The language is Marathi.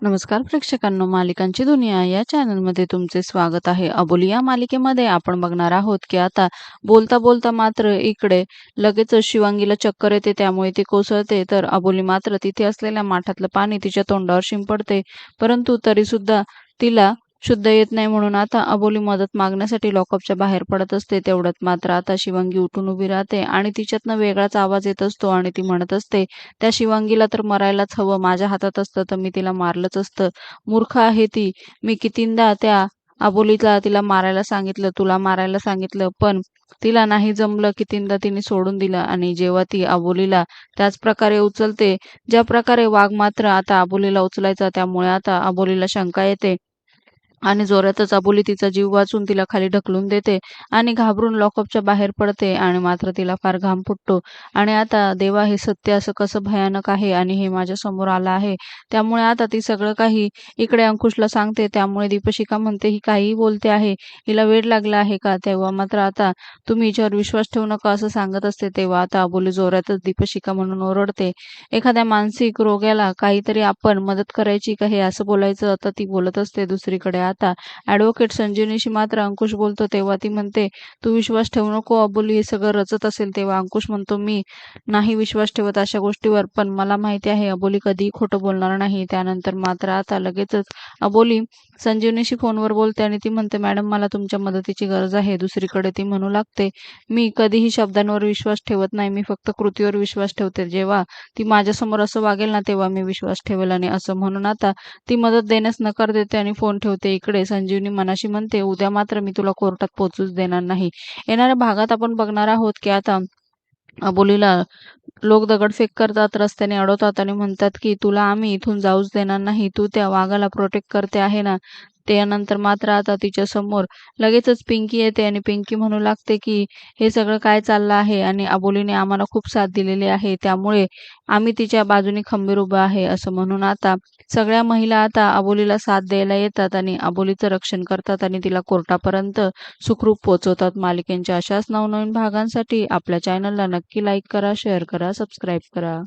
नमस्कार प्रेक्षकांनो मालिकांची दुनिया या चॅनलमध्ये तुमचे स्वागत आहे. अबोली या मालिकेमध्ये आपण बघणार आहोत की आता बोलता बोलता मात्र इकडे लगेच शिवांगीला चक्कर येते त्यामुळे ती कोसळते. तर अबोली मात्र तिथे असलेल्या माठातलं पाणी तिच्या तोंडावर शिंपडते परंतु तरी सुद्धा तिला शुद्ध येत नाही म्हणून आता अबोली मदत मागण्यासाठी लॉकअपच्या बाहेर पडत असते. तेवढ्यात मात्र आता शिवांगी उठून उभी राहते आणि तिच्यातनं वेगळाच आवाज येत असतो आणि ती म्हणत असते त्या शिवांगीला तर मरायलाच हवं. माझ्या हातात असतं तर मी तिला मारलंच असतं. मूर्ख आहे ती. मी कितींदा त्या अबोलीला तिला मारायला सांगितलं तुला मारायला सांगितलं पण तिला नाही जमलं कितींदा तिने सोडून दिलं आणि जेव्हा ती अबोलीला त्याच प्रकारे उचलते ज्या प्रकारे वाघ मात्र आता अबोलीला उचलायचा त्यामुळे आता अबोलीला शंका येते. आणि जोरातच अबोली तिचा जीव वाचून तिला खाली ढकलून देते आणि घाबरून लॉकअपच्या बाहेर पडते आणि मात्र तिला फार घाम फुटतो. आणि आता देवा हे सत्य असं कसं भयानक आहे आणि हे माझ्यासमोर आलं आहे? त्यामुळे आता ती सगळं काही इकडे अंकुशला सांगते. त्यामुळे दीपशिका म्हणते ही काहीही बोलते आहे. हिला वेळ लागला आहे का? तेव्हा मात्र आता तुम्ही हिच्यावर विश्वास ठेवू नका असं सांगत असते. तेव्हा आता अबोली जोरातच दीपशिका म्हणून ओरडते. एखाद्या मानसिक रोग्याला काहीतरी आपण मदत करायची का? हे असं बोलायचं. आता ती बोलत असते दुसरीकडे. आता. ॲडव्होकेट संजीवनीशी मात्र अंकुश बोलतो तेव्हा ती म्हणते तू विश्वास ठेवू नको अबोली हे सगळं रचत असेल तेव्हा. अंकुश म्हणतो मी नाही विश्वास ठेवत अशा गोष्टीवर पण मला माहिती आहे अबोली कधीही खोटं बोलणार नाही. त्यानंतर मात्र आता लगेचच अबोली संजीवनीशी फोनवर बोलते आणि ती म्हणते मॅडम मला तुमच्या मदतीची गरज आहे. दुसरीकडे ती म्हणू लागते मी कधीही शब्दांवर विश्वास ठेवत नाही मी फक्त कृतीवर विश्वास ठेवते. जेव्हा ती माझ्यासमोर असं वागेल ना तेव्हा मी विश्वास ठेवेल आणि असं म्हणून आता ती मदत देण्यास नकार देते आणि फोन ठेवते इकडे संजीवनी मनाशी म्हणते उद्या मात्र मी तुला कोर्टात पोहोचूच देणार नाही. येणाऱ्या भागात आपण बघणार आहोत की आता अबोलीला लोक दगडफेक करतात रस्त्याने अडवतात आणि म्हणतात की तुला आम्ही इथून जाऊच देणार नाही. तू त्या वाघाला प्रोटेक्ट करते आहे ना? त्यानंतर मात्र आता तिच्या समोर लगेचच पिंकी येते आणि पिंकी म्हणू लागते की हे सगळं काय चाललं आहे आणि अबोलीने आम्हाला खूप साथ दिलेली आहे त्यामुळे आम्ही तिच्या बाजूने खंबीर उभं आहे असं म्हणून आता सगळ्या महिला आता अबोलीला साथ द्यायला येतात आणि अबोलीचं रक्षण करतात आणि तिला कोर्टापर्यंत सुखरूप पोहोचवतात. मालिकेंच्या अशाच नवनवीन भागांसाठी आपल्या चॅनलला नक्की लाईक करा शेअर करा सबस्क्राईब करा.